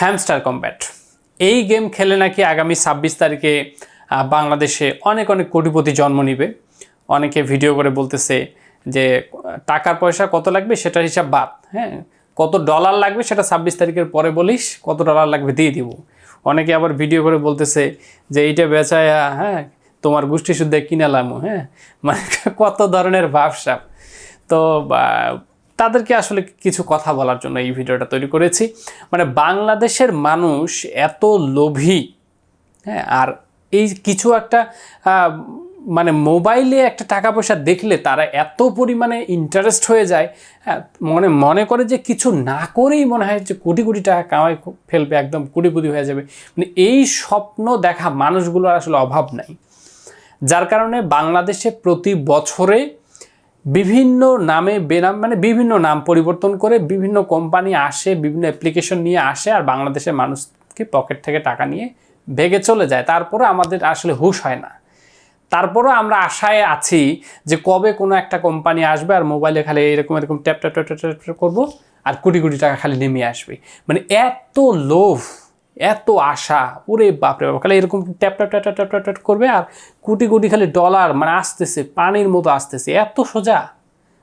Hamster combat. এই game খেলে নাকি আগামী ছাব্বিশ তারিখে বাংলাদেশে অনেক অনেক কোটিপতি জন্ম নিবে। অনেকে ভিডিও করে বলতেছে যে, টাকার পয়সা কত লাগবে সেটার হিসাব বাদ হ্যাঁ? কত ডলার লাগবে সেটা ছাব্বিশ তারিখের পরে বলিস, কত ডলার লাগবে দিয়ে দিব। অনেকে আবার ভিডিও করে বলতেছে যে, এইটা বেচায় হ্যাঁ তোমার গোষ্ঠী শুদ্ধ কিনালাম হ্যাঁ? মানে কত ধরনের ভাবসাব। তো তাদেরকে আসলে কিছু কথা বলার জন্য এই ভিডিওটা তৈরি করেছি। মানে বাংলাদেশের মানুষ এত লোভী হ্যাঁ আর এই কিছু একটা মানে মোবাইলে একটা টাকা পয়সা দেখলে তারা এত পরিমাণে ইন্টারেস্ট হয়ে যায় হ্যাঁ, মনে মনে করে যে কিছু না করেই মনে হয় যে কোটি কোটি টাকা কামাই ফেলবে একদম কোটিপতি হয়ে যাবে। মানে এই স্বপ্ন দেখা মানুষগুলোর আসলে অভাব নাই। যার কারণে বাংলাদেশে প্রতি বছরে বিভিন্ন নামে বেনাম মানে বিভিন্ন নাম পরিবর্তন করে বিভিন্ন কোম্পানি আসে, বিভিন্ন অ্যাপ্লিকেশন নিয়ে আসে আর বাংলাদেশের মানুষকে পকেট থেকে টাকা নিয়ে ভেগে চলে যায়। তারপরে আমাদের আসলে হুশ হয় না। তারপরেও আমরা আশায় আছি যে কবে কোনো একটা কোম্পানি আসবে আর মোবাইলে খালি এরকম এরকম ট্যাপ ট্যাপ ট্যাপ ট্যাপ করব আর কোটি কোটি টাকা খালি নেমে আসবে। মানে এত লোভ এত আশা, ওরে বাপরে বাপ, খালি এরকম tap tap tap tap tap tap করবে আর কোটি কোটি খালি ডলার মানে আসতেছে, পানির মতো আসতেছে, এত সোজা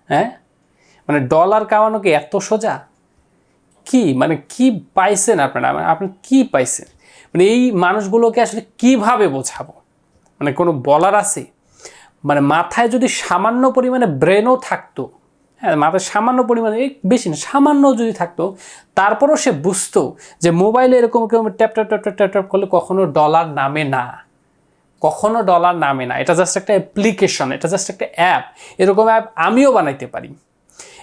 হ্যাঁ? মানে ডলার কামানো কি এত সোজা? কি মানে কি পাইছেন আপনারা? মানে আপনি কি পাইছেন? মানে এই মানুষগুলোকে আসলে কীভাবে বোঝাবো? মানে কোনো বলার আছে? মানে মাথায় যদি সামান্য পরিমাণে ব্রেনও থাকতো হ্যাঁ মাথায় সামান্য পরিমাণে বেশি না, সামান্য যদি থাকতো, তারপরও সে বুঝতো যে মোবাইলে এরকম কেউ tap tap tap tap tap tap করলে কখনো ডলার নামে না। কখনো ডলার নামে না। এটা জাস্ট একটা অ্যাপ্লিকেশন এটা জাস্ট একটা অ্যাপ এরকম অ্যাপ আমিও বানাইতে পারি।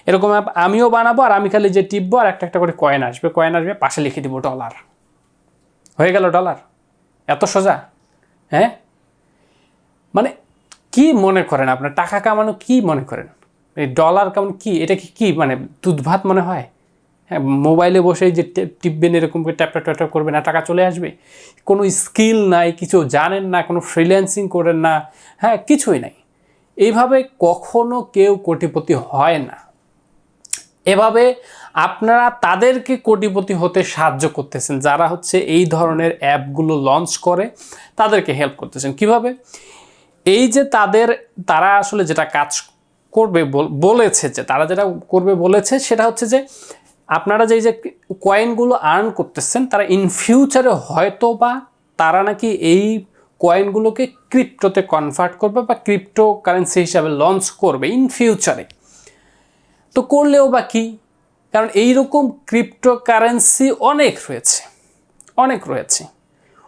এরকম অ্যাপ আমিও বানাবো আর আমি খালি যে টিপবো আর একটা একটা করে কয়েন আসবে। কয়েন আসবে, পাশে লিখে দিব ডলার হয়ে গেল ডলার এত সোজা? হ্যাঁ? মানে কি মনে করেন আপনার? টাকা কামানো কি মনে করেন? ডলার কেমন কি? এটা কি কি মানে দুধ ভাত মনে হয়? হ্যাঁ মোবাইলে বসে যে টিপবেন এরকম করে ট্যাপ ট্যাপ ট্যাপ করবেন আর টাকা চলে আসবে? কোনো স্কিল নাই, কিছু জানেন না, কোনো ফ্রিল্যান্সিং করেন না হ্যাঁ কিছুই নাই। এইভাবে কখনো কেউ কোটিপতি হয় না। এভাবে আপনারা তাদেরকে কোটিপতি হতে সাহায্য করতেছেন, যারা হচ্ছে এই ধরনের অ্যাপগুলো লঞ্চ করে, তাদেরকে হেল্প করতেছেন। কীভাবে? এই যে তাদের, তারা আসলে যেটা কাজ করবে বল- বলেছে যে, তারা যেটা করবে বলেছে সেটা হচ্ছে যে, আপনারা যে এই যে কয়েনগুলো আর্ন করতেছেন, তারা ইন ফিউচারে হয়তো বা তারা নাকি এই কয়েনগুলোকে ক্রিপ্টোতে কনভার্ট করবে বা ক্রিপ্টো কারেন্সি হিসাবে লঞ্চ করবে ইন ফিউচারে তো করলেও বা কি? কারণ এইরকম ক্রিপ্টোকারেন্সি অনেক রয়েছে অনেক রয়েছে।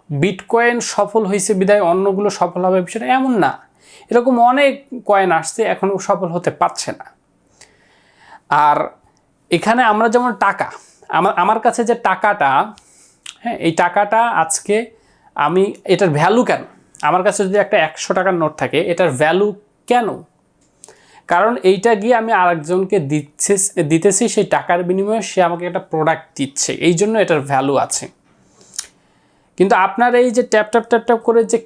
বিটকয়েন সফল হয়েছে বিদায়, অন্যগুলো সফল হবে বিষয়টা এমন না। এরকম অনেক কয়েন আসছে এখনও সফল হতে পারছে না। আর এখানে আমরা যেমন টাকা আমার আমার কাছে যে টাকাটা হ্যাঁ এই টাকাটা আজকে আমি, এটার ভ্যালু কেন? আমার কাছে যদি একটা একশো টাকার নোট থাকে, এটার ভ্যালু কেন? কারণ এইটা গিয়ে আমি আরেকজনকে দিচ্ছে, দিতেছি, সেই টাকার বিনিময়ে সে আমাকে একটা প্রোডাক্ট দিচ্ছে, এই জন্য এটার ভ্যালু আছে। কিন্তু আপনার এই যে ট্যাপ ট্যাপ ট্যাপ ট্যাপ করে যে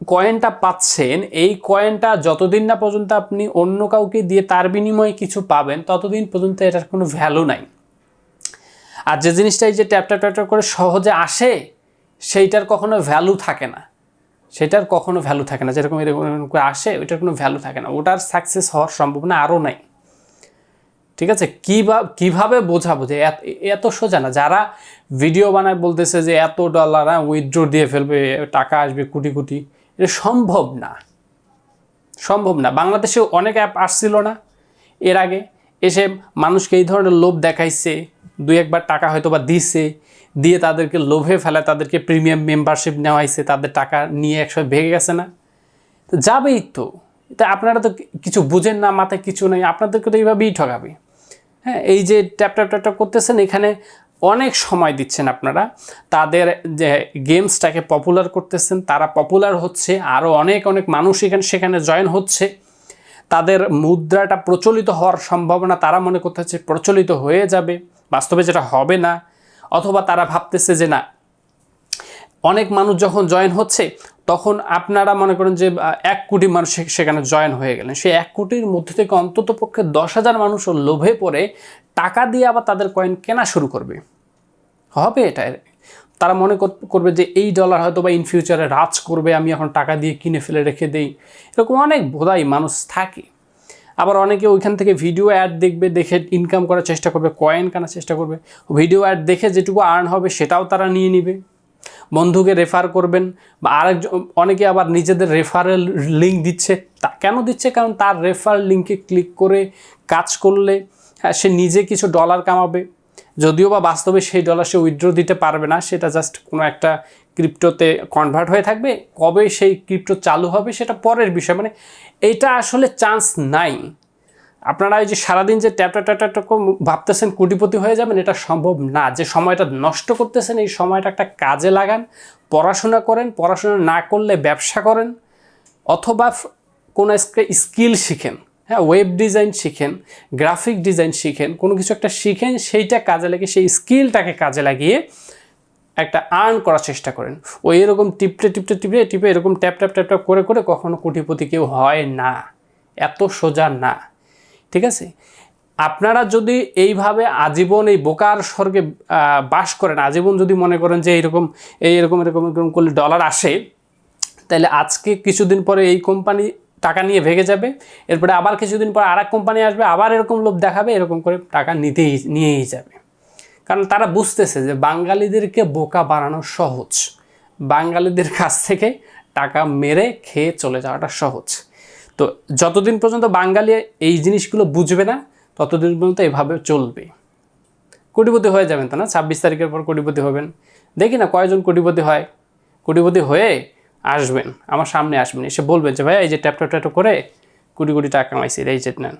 কয়েনটা পাচ্ছেন, এই কয়েনটা যতদিন না পর্যন্ত আপনি অন্য কাউকে দিয়ে তার বিনিময়ে কিছু পাবেন, ততদিন পর্যন্ত এটার কোনো ভ্যালু নাই। আর যে জিনিসটা এই যে ট্যাপটা ট্যাপ ট্যাপ ট্যাপ করে সহজে আসে, সেইটার কখনো ভ্যালু থাকে না। সেটার কখনো ভ্যালু থাকে না। যেরকম এরকম করে আসে, ওইটার কোনো ভ্যালু থাকে না। ওটার সাকসেস হওয়ার সম্ভাবনা আরও নাই। ঠিক আছে? কী কীভাবে বোঝাবো যে এত এত সোজা না? যারা ভিডিও বানায় বলতেছে যে এত ডলার উইথড্র দিয়ে ফেলবে, টাকা আসবে, কোটি কোটি। এটা সম্ভব না। সম্ভব না। বাংলাদেশে অনেক অ্যাপ আসছিল না। এর আগে এসে মানুষকে এই ধরনের লোভ দেখাইছে, দুই একবার টাকা হয়তো বা দিছে, দিয়ে তাদেরকে লোভে ফেলে তাদেরকে প্রিমিয়াম মেম্বারশিপ নেওয়াইছে, তাদের টাকা নিয়ে একসাথে ভেঙে গেছে না। তো যাবেই তো। তা আপনারা তো কিছু বুঝেন না, মাথায় কিছু নেই, আপনাদেরকে তো এইভাবেই ঠকাবে। হ্যাঁ এই যে ট্যাপ ট্যাপ ট্যাপ করতেছেন, এখানে অনেক সময় দিচ্ছেন আপনারা। তাদের যে গেমসটাকে পপুলার করতেছেন, তারা পপুলার হচ্ছে আরও অনেক অনেক মানুষ এখানে, সেখানে জয়েন হচ্ছে। তাদের মুদ্রাটা প্রচলিত হওয়ার সম্ভাবনা তারা মনে করতেছে প্রচলিত হয়ে যাবে, বাস্তবে যেটা হবে না। অথবা তারা ভাবতেছে যে না, অনেক মানুষ যখন জয়েন হচ্ছে, তখন আপনারা মনে করেন যে এক কোটি মানুষ সেখানে জয়েন হয়ে গেলেন। সেই এক কোটির মধ্যে থেকে অন্তত পক্ষে দশ হাজার মানুষও লোভে পড়ে টাকা দিয়ে আবার তাদের কয়েন কেনা শুরু করবে। হবে এটা? তারা মনে কর- করবে যে এই ডলার হয়তো বা ইন ফিউচারে রাজ করবে, আমি এখন টাকা দিয়ে কিনে ফেলে রেখে দেই। এরকম অনেক বোধাই মানুষ থাকে। আবার অনেকে ওইখান থেকে ভিডিও অ্যাড দেখবে, দেখে ইনকাম করার চেষ্টা করবে কয়েন কেনার চেষ্টা করবে। ভিডিও অ্যাড দেখে যেটুকু আর্ন হবে, সেটাও তারা নিয়ে নিবে। বন্ধুকে রেফার করবেন, বা আরেকজন, অনেকে আবার নিজেদের রেফারেল লিঙ্ক দিচ্ছে। তা কেন দিচ্ছে? কারণ তার রেফার লিঙ্কে ক্লিক করে কাজ করলে হ্যাঁ সে নিজে কিছু ডলার কামাবে। যদিও বা বাস্তবে সেই ডলার সে উইথড্র দিতে পারবে না, সেটা জাস্ট কোনো একটা ক্রিপ্টোতে কনভার্ট হয়ে থাকবে। কবে সেই ক্রিপ্টো চালু হবে সেটা পরের বিষয়। মানে এটা আসলে চান্স নাই। আপনারা ওই যে সারাদিন যে ট্যাটা ট্যাটা ভাবতেছেন কোটিপতি হয়ে যাবেন, এটা সম্ভব না। যে সময়টা নষ্ট করতেছেন, এই সময়টা একটা কাজে লাগান। পড়াশোনা করেন, পড়াশোনা না করলে ব্যবসা করেন, অথবা কোনো স্কিল শিখেন। হ্যাঁ ওয়েব ডিজাইন শিখেন গ্রাফিক ডিজাইন শিখেন, কোনো কিছু একটা শিখেন, সেইটা কাজে লাগিয়ে, সেই স্কিলটাকে কাজে লাগিয়ে একটা আর্ন করার চেষ্টা করেন। ওই এরকম টিপটে টিপটে টিপে টিপে এরকম ট্যাপ ট্যাপ ট্যাপ ট্যাপ করে করে কখনো কোটিপতি কেউ হয় না। এত সোজা না। ঠিক আছে? আপনারা যদি এইভাবে আজীবন এই বোকার স্বর্গে বাস করেন, আজীবন যদি মনে করেন যে এইরকম এই এরকম এরকম এরকম করলে ডলার আসে, তাহলে আজকে কিছুদিন পরে এই কোম্পানি টাকা নিয়ে ভেগে যাবে, এরপরে আবার কিছুদিন পর আর কোম্পানি আসবে, আবার এরকম লোভ দেখাবে, এরকম করে টাকা নিতেই, নিয়েই যাবে। কারণ তারা বুঝতেছে যে বাঙালিদেরকে বোকা বানানো সহজ। বাঙালিদের কাছ থেকে টাকা মেরে খেয়ে চলে যাওয়াটা সহজ। তো যতদিন পর্যন্ত বাঙালি এই জিনিসগুলো বুঝবে না, ততদিন পর্যন্ত এভাবে চলবে। কোটিপতি হয়ে যাবেন তো না? ছাব্বিশ তারিখের পর কোটিপতি হবেন। দেখি না কয়জন কোটিপতি হয়। কোটিপতি হয়ে আসবেন, আমার সামনে আসবেন, এসে বলবেন যে ভাই এই যে ট্যাপটা ট্যাপ ট্যাপ করে কোটি কোটি টাকা কামাইছি, এই যে নেন।